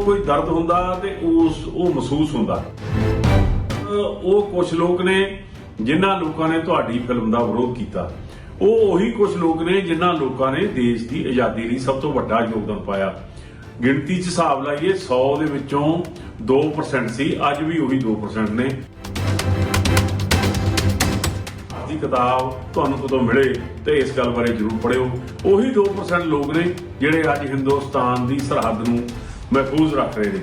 ਕੋਈ ਦਰਦ ਹੁੰਦਾ ਤੇ ਉਸ, ਉਹ ਮਹਿਸੂਸ ਹੁੰਦਾ। ਅਹ ਉਹ ਕੁਝ ਲੋਕ ਨੇ ਜਿਨ੍ਹਾਂ ਲੋਕਾਂ ਨੇ ਤੁਹਾਡੀ ਫਿਲਮ ਦਾ ਵਿਰੋਧ ਕੀਤਾ। ਉਹ ਉਹੀ ਕੁਝ ਲੋਕ ਨੇ ਜਿਨ੍ਹਾਂ ਲੋਕਾਂ ਨੇ ਦੇਸ਼ ਦੀ ਆਜ਼ਾਦੀ ਲਈ ਸਭ ਤੋਂ ਵੱਡਾ ਯੋਗਦਾਨ ਪਾਇਆ। ਗਿਣਤੀ 'ਚ ਹਿਸਾਬ ਲਾਈਏ 100 ਦੇ ਵਿੱਚੋਂ 2% ਸੀ, ਅੱਜ ਵੀ ਉਹੀ 2% ਨੇ। ਦੀ ਕਿਤਾਬ ਤੁਹਾਨੂੰ ਕਦੋਂ ਮਿਲੇ ਤੇ ਇਸ ਗੱਲ ਬਾਰੇ ਜ਼ਰੂਰ ਪੜਿਓ ਉਹੀ 2% ਲੋਕ ਨੇ ਜਿਹੜੇ ਅੱਜ ਹਿੰਦੁਸਤਾਨ ਦੀ ਸਰਹੱਦ ਨੂੰ ਮਹਿਫੂਜ਼ ਰੱਖ ਰਹੇ ਨੇ।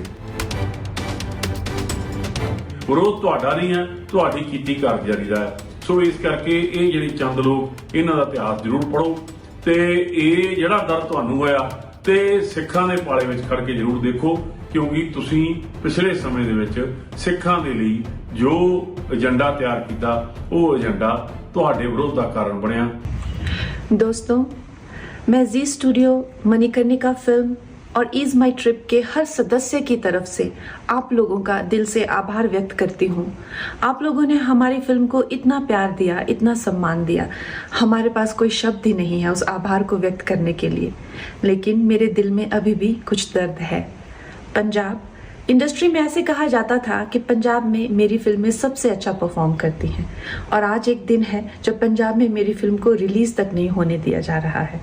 ਵਿਰੋਧ ਤੁਹਾਡਾ ਨਹੀਂ ਹੈ, ਤੁਹਾਡੀ ਕੀਤੀ ਕਾਰਗੁਜ਼ਾਰੀ ਦਾ ਸੋ ਇਸ ਕਰਕੇ ਇਹ ਜਿਹੜੇ ਚੰਦ ਲੋਕ, ਇਹਨਾਂ ਦਾ ਇਤਿਹਾਸ ਜ਼ਰੂਰ ਪੜੋ ਤੇ ਇਹ ਜਿਹੜਾ ਦਰ ਤੁਹਾਨੂੰ ਹੋਇਆ ਤੇ ਸਿੱਖਾਂ ਦੇ ਪਾਲੇ ਵਿੱਚ ਖੜ ਕੇ ਜ਼ਰੂਰ ਦੇਖੋ, ਕਿਉਂਕਿ ਤੁਸੀਂ ਪਿਛਲੇ ਸਮੇਂ ਦੇ ਵਿੱਚ ਸਿੱਖਾਂ ਦੇ ਲਈ ਜੋ ਏਜੰਡਾ ਤਿਆਰ ਕੀਤਾ, ਉਹ ਏਜੰਡਾ ਤੁਹਾਡੇ ਵਿਰੋਧ ਦਾ ਕਾਰਨ ਬਣਿਆ। ਦੋਸਤੋ, ਮੈਂ ਜੀ ਸਟੂਡੀਓ ਮਨੀਕਰਨਿਕਾ ਫਿਲਮ और इज़ माई ट्रिप के हर सदस्य की तरफ़ से आप लोगों का दिल से आभार व्यक्त करती हूँ। आप लोगों ने हमारी फ़िल्म को इतना प्यार दिया, इतना सम्मान दिया। हमारे पास कोई शब्द ही नहीं है उस आभार को व्यक्त करने के लिए। लेकिन मेरे दिल में अभी भी कुछ दर्द है। पंजाब इंडस्ट्री में ऐसे कहा जाता था कि पंजाब में मेरी फ़िल्में सबसे अच्छा परफॉर्म करती हैं। और आज एक दिन है जब पंजाब में मेरी फ़िल्म को रिलीज़ तक नहीं होने दिया जा रहा है।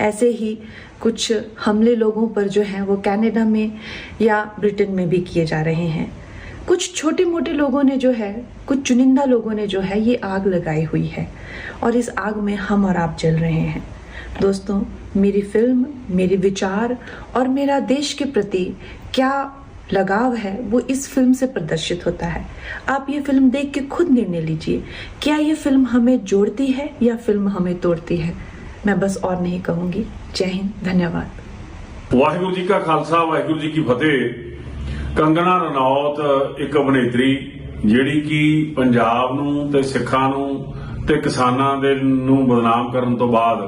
ऐसे ही कुछ हमले लोगों पर जो हैं वो कनाडा में या ब्रिटेन में भी किए जा रहे हैं। कुछ छोटे मोटे लोगों ने जो है, कुछ चुनिंदा लोगों ने जो है ये आग लगाई हुई है। और इस आग में हम और आप जल रहे हैं। दोस्तों, मेरी फ़िल्म, मेरे विचार और मेरा देश के प्रति क्या लगाव है वो इस फिल्म से प्रदर्शित होता है आप ये फिल्म देख के खुद निर्णय लीजिए क्या ये फिल्म हमें जोड़ती है या फिल्म हमें तोड़ती है मैं बस और नहीं कहूंगी जय हिंद धन्यवाद ਵਾਹਿਗੁਰੂ ਜੀ ਕਾ ਖਾਲਸਾ ਵਾਹਿਗੁਰੂ ਜੀ ਕੀ ਫਤਿਹ ਕੰਗਣਾ ਰਣੌਤ ਇੱਕ ਅਭਿਨੇਤਰੀ ਜਿਹੜੀ ਕਿ ਪੰਜਾਬ ਨੂੰ ਤੇ ਸਿੱਖਾਂ ਨੂੰ ਤੇ ਕਿਸਾਨਾਂ ਦੇ ਨੂੰ ਬਦਨਾਮ ਕਰਨ ਤੋਂ ਬਾਅਦ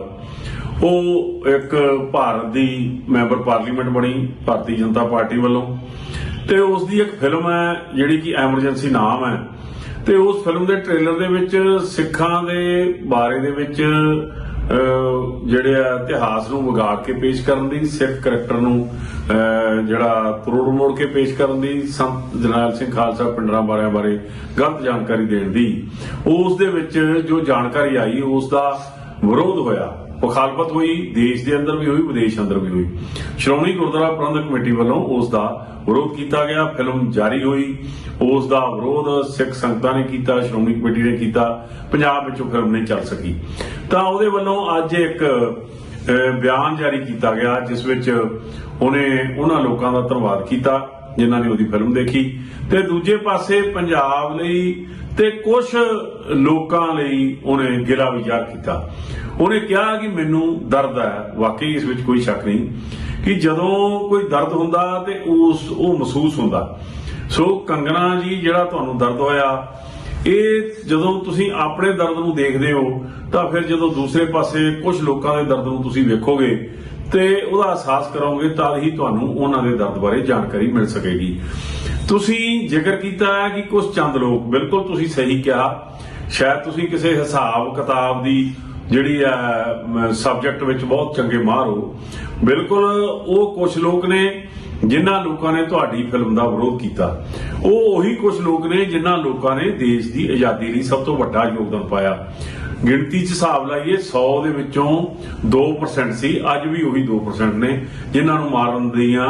ਉਹ ਇੱਕ ਭਾਰਤ ਦੀ ਮੈਂਬਰ ਪਾਰਲੀਮੈਂਟ ਬਣੀ, ਭਾਰਤੀ ਜਨਤਾ ਪਾਰਟੀ ਵੱਲੋਂ। ਤੇ ਉਸ ਦੀ ਇੱਕ ਫਿਲਮ ਹੈ, ਜਿਹੜੀ ਕਿ ਐਮਰਜੈਂਸੀ ਨਾਮ ਹੈ। ਤੇ ਉਸ ਫਿਲਮ ਦੇ ਟ੍ਰੇਲਰ ਦੇ ਵਿੱਚ ਸਿੱਖਾਂ ਦੇ ਬਾਰੇ ਦੇ ਵਿੱਚ ਜਿਹੜੇ ਆ ਇਤਿਹਾਸ ਨੂੰ ਵਿਗਾੜ ਕੇ ਪੇਸ਼ ਕਰਨ ਦੀ, ਸਿੱਖ ਕਰੈਕਟਰ ਨੂੰ ਜਿਹੜਾ ਤਰੋੜ ਮੋੜ ਕੇ ਪੇਸ਼ ਕਰਨ ਦੀ, ਸੰਤ ਜਰਨੈਲ ਸਿੰਘ ਖਾਲਸਾ ਪਿੰਡਰਾਂ ਬਾਰਿਆਂ ਬਾਰੇ ਗਲਤ ਜਾਣਕਾਰੀ ਦੇਣ ਦੀ। ਉਸ ਦੇ ਵਿੱਚ ਜੋ ਜਾਣਕਾਰੀ ਆਈ, ਉਸ ਦਾ ਵਿਰੋਧ ਹੋਇਆ। ਮੁਖਾਲਫਤ ਹੋਈ, ਦੇਸ਼ ਦੇ ਅੰਦਰ ਵੀ ਹੋਈ, ਵਿਦੇਸ਼ ਅੰਦਰ ਵੀ ਹੋਈ। ਸ਼੍ਰੋਮਣੀ ਗੁਰਦੁਆਰਾ ਪ੍ਰਬੰਧਕ ਕਮੇਟੀ ਵੱਲੋਂ ਉਸ ਦਾ ਵਿਰੋਧ ਕੀਤਾ ਗਿਆ, ਫਿਲਮ ਜਾਰੀ ਹੋਈ। ਉਸ ਦਾ ਵਿਰੋਧ ਸਿੱਖ ਸੰਗਤਾਂ ਨੇ ਕੀਤਾ, ਸ਼੍ਰੋਮਣੀ ਕਮੇਟੀ ਨੇ ਕੀਤਾ, ਪੰਜਾਬ ਵਿੱਚ ਉਹ ਫਿਲਮ ਨਹੀਂ ਚੱਲ ਸਕੀ। ਤਾਂ ਉਹਦੇ ਵੱਲੋਂ ਅੱਜ ਇੱਕ ਬਿਆਨ ਜਾਰੀ ਕੀਤਾ ਗਿਆ, ਜਿਸ ਵਿੱਚ ਉਹਨੇ ਉਹਨਾਂ ਲੋਕਾਂ ਦਾ ਧੰਨਵਾਦ ਕੀਤਾ। ਜਿਨ੍ਹਾਂ ਨੇ ਉਹਦੀ ਫਿਲਮ ਦੇਖੀ ਤੇ ਦੂਜੇ ਪਾਸੇ ਪੰਜਾਬ ਲਈ ਤੇ ਕੁਝ ਲੋਕਾਂ ਲਈ ਉਹਨੇ ਗਿਲਾ ਵਿਚਾਰ ਕੀਤਾ। ਉਹਨੇ ਕਿਹਾ ਕਿ ਮੈਨੂੰ ਦਰਦ ਹੈ, ਵਾਕਈ ਇਸ ਵਿੱਚ ਕੋਈ ਸ਼ੱਕ ਨਹੀਂ ਕਿ ਜਦੋਂ ਕੋਈ ਦਰਦ ਹੁੰਦਾ ਤੇ ਉਸ, ਉਹ ਮਹਿਸੂਸ ਹੁੰਦਾ। ਸੋ ਕੰਗਣਾ ਜੀ, ਜਿਹੜਾ ਤੁਹਾਨੂੰ ਦਰਦ ਹੋਇਆ, ਇਹ ਜਦੋਂ ਤੁਸੀਂ ਆਪਣੇ ਦਰਦ ਨੂੰ ਦੇਖਦੇ ਹੋ, ਤਾਂ ਫਿਰ ਜਦੋਂ ਦੂਸਰੇ ਪਾਸੇ ਕੁਝ ਲੋਕਾਂ ਦੇ ਦਰਦ ਨੂੰ ਤੁਸੀਂ ਵੇਖੋਗੇ ਤੇ ਉਹਦਾ ਅਹਿਸਾਸ ਕਰੋਗੇ ਤਾਂ ਹੀ ਤੁਹਾਨੂੰ ਉਹਨਾਂ ਦੇ ਦਰਦ ਬਾਰੇ ਜਾਣਕਾਰੀ ਮਿਲ ਸਕੇਗੀ। ਤੁਸੀਂ ਜ਼ਿਕਰ ਕੀਤਾ ਹੈ ਕਿ ਕੁਝ ਚੰਦ ਲੋਕ, ਬਿਲਕੁਲ ਤੁਸੀਂ ਸਹੀ ਕਿਹਾ। ਸ਼ਾਇਦ ਤੁਸੀਂ ਕਿਸੇ ਹਿਸਾਬ ਕਿਤਾਬ ਦੀ ਜਿਹੜੀ ਹੈ ਸਬਜੈਕਟ ਵਿੱਚ ਬਹੁਤ ਚੰਗੇ ਮਾਹਰ ਹੋ। ਬਿਲਕੁਲ ਉਹ ਕੁਝ ਲੋਕ ਨੇ ਜਿਨ੍ਹਾਂ ਲੋਕਾਂ ਨੇ ਤੁਹਾਡੀ ਫਿਲਮ ਦਾ ਵਿਰੋਧ ਕੀਤਾ। ਉਹ ਉਹੀ ਕੁਝ ਲੋਕ ਨੇ ਜਿਨ੍ਹਾਂ ਲੋਕਾਂ ਨੇ ਦੇਸ਼ ਦੀ ਆਜ਼ਾਦੀ ਲਈ ਸਭ ਤੋਂ ਵੱਡਾ ਯੋਗਦਾਨ ਪਾਇਆ। ਗਿਣਤੀ 'ਚ ਹਿਸਾਬ ਲਾਈਏ 100 ਦੇ ਵਿੱਚੋਂ 2% ਸੀ, ਅੱਜ ਵੀ ਉਹੀ 2% ਨੇ। ਜਿਨ੍ਹਾਂ ਨੂੰ ਮਾਰਨ ਦੀਆਂ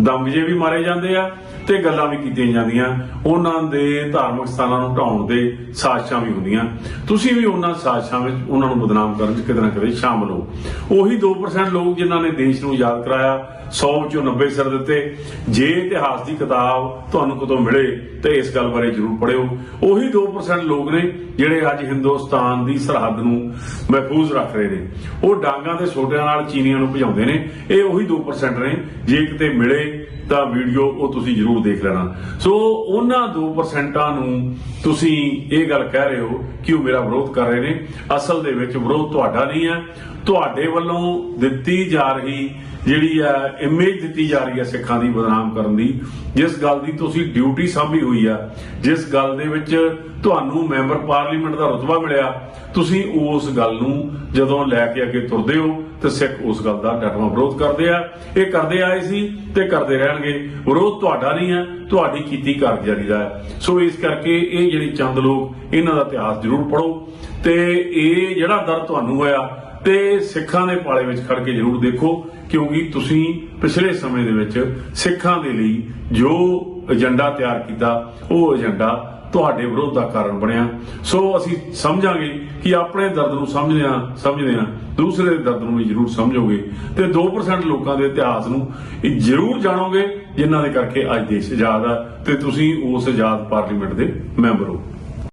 ਦਮਗਜੇ ਵੀ ਮਾਰੇ ਜਾਂਦੇ ਆ ਤੇ ਗੱਲਾਂ ਵੀ ਕੀਤੀਆਂ ਜਾਂਦੀਆਂ। ਉਹਨਾਂ ਦੇ ਧਾਰਮਿਕ ਸਥਾਨਾਂ ਨੂੰ ਢਾਉਣ ਦੇ ਸਾਜ਼ਿਸ਼ਾਂ ਵੀ ਹੁੰਦੀਆਂ। ਤੁਸੀਂ ਵੀ ਉਹਨਾਂ ਸਾਜ਼ਿਸ਼ਾਂ ਵਿੱਚ ਉਹਨਾਂ ਨੂੰ ਬਦਨਾਮ ਕਰਨ 'ਚ ਕਿਤੇ ਨਾ ਕਿਤੇ ਸ਼ਾਮਲ ਹੋ। ਉਹੀ 2% ਲੋਕ ਜਿਨ੍ਹਾਂ ਨੇ ਦੇਸ਼ ਨੂੰ ਯਾਦ ਕਰਾਇਆ 100 ਵਿੱਚੋਂ 90 ਸਿਰ ਦਿੱਤੇ। ਜੇ ਇਤਿਹਾਸ ਦੀ ਕਿਤਾਬ ਤੁਹਾਨੂੰ ਕਦੋਂ ਮਿਲੇ ਤੇ ਇਸ ਗੱਲ ਬਾਰੇ ਜ਼ਰੂਰ ਪੜਿਓ ਉਹੀ 2% ਲੋਕ ਨੇ ਜਿਹੜੇ ਅੱਜ ਹਿੰਦੁਸਤਾਨ ਦੀ ਸਰਹੱਦ ਨੂੰ ਮਹਿਫੂਜ਼ ਰੱਖ ਰਹੇ ਨੇ। ਉਹ ਡਾਂਗਾਂ ਤੇ ਛੋਟਿਆਂ ਨਾਲ ਚੀਨੀਆਂ ਨੂੰ ਭਜਾਉਂਦੇ ਨੇ। ਇਹ ਉਹੀ 2% ਨੇ। ਜੇ ਕਿਤੇ ਮਿਲੇ ਤਾਂ ਵੀਡੀਓ ਉਹ ਤੁਸੀਂ ਜ਼ਰੂਰ ਦੇਖ ਲੈਣਾ। ਸੋ ਉਹਨਾਂ 2% ਨੂੰ ਤੁਸੀਂ ਇਹ ਗੱਲ ਕਹਿ ਰਹੇ ਹੋ ਕਿ ਉਹ ਮੇਰਾ ਵਿਰੋਧ ਕਰ ਰਹੇ ਨੇ। ਅਸਲ ਦੇ ਵਿੱਚ ਵਿਰੋਧ ਤੁਹਾਡਾ ਨਹੀਂ ਹੈ। ਤੁਹਾਡੇ ਵੱਲੋਂ ਦਿੱਤੀ ਜਾ ਰਹੀ ਜਿਹੜੀ ਹੈ ਇਮੇਜ ਦਿੱਤੀ ਜਾ ਰਹੀ ਹੈ ਸਿੱਖਾਂ ਦੀ ਬਦਨਾਮ ਕਰਨ ਦੀ, ਜਿਸ ਗੱਲ ਦੀ ਤੁਸੀਂ ਡਿਊਟੀ ਸਾਂਭੀ ਹੋਈ ਆ। ਜਿਸ ਗੱਲ ਦੇ ਵਿੱਚ ਤੁਹਾਨੂੰ ਮੈਂਬਰ ਪਾਰਲੀਮੈਂਟ ਦਾ ਰੁਤਬਾ ਮਿਲਿਆ। ਤੁਸੀਂ ਉਸ ਗੱਲ ਨੂੰ ਜਦੋਂ ਲੈ ਕੇ ਅੱਗੇ ਤੁਰਦੇ ਹੋ, ਤੇ ਸਿੱਖ ਉਸ ਗੱਲ ਦਾ ਡਟਵਾਂ ਵਿਰੋਧ ਕਰਦੇ ਆ। ਇਹ ਕਰਦੇ ਆਏ ਸੀ ਤੇ ਕਰਦੇ ਰਹਿਣਗੇ। ਵਿਰੋਧ ਤੁਹਾਡਾ ਨਹੀਂ ਹੈ, ਤੁਹਾਡੀ ਕੀਤੀ ਕਾਰਗੁਜ਼ਾਰੀ ਦਾ ਸੋ ਇਸ ਕਰਕੇ ਇਹ ਜਿਹੜੇ ਚੰਦ ਲੋਕ, ਇਹਨਾਂ ਦਾ ਇਤਿਹਾਸ ਜ਼ਰੂਰ ਪੜੋ ਤੇ ਇਹ ਜਿਹੜਾ ਦਰ ਤੁਹਾਨੂੰ ਹੋਇਆ, ਤੇ ਸਿੱਖਾਂ ਦੇ ਪਾਲੇ ਵਿੱਚ ਖੜ ਕੇ ਜ਼ਰੂਰ ਦੇਖੋ, ਕਿਉਂਕਿ ਤੁਸੀਂ ਪਿਛਲੇ ਸਮੇਂ ਦੇ ਵਿੱਚ ਸਿੱਖਾਂ ਦੇ ਲਈ ਜੋ ਏਜੰਡਾ ਤਿਆਰ ਕੀਤਾ, ਉਹ ਏਜੰਡਾ ਤੁਹਾਡੇ ਵਿਰੋਧ ਦਾ ਕਾਰਨ ਬਣਿਆ। ਸੋ ਅਸੀਂ ਸਮਝਾਂਗੇ ਕਿ ਆਪਣੇ ਦਰਦ ਨੂੰ ਸਮਝਦੇ ਆ ਸਮਝਦੇ ਆ ਦੂਸਰੇ ਦੇ ਦਰਦ ਨੂੰ ਵੀ ਜ਼ਰੂਰ ਸਮਝੋਗੇ ਤੇ 2% ਲੋਕਾਂ ਦੇ ਇਤਿਹਾਸ ਨੂੰ ਜ਼ਰੂਰ ਜਾਣੋਗੇ। ਜਿਨ੍ਹਾਂ ਦੇ ਕਰਕੇ ਅੱਜ ਦੇਸ਼ ਆਜ਼ਾਦ ਆ ਤੇ ਤੁਸੀਂ ਉਸ ਆਜ਼ਾਦ ਪਾਰਲੀਮੈਂਟ ਦੇ ਮੈਂਬਰ ਹੋ।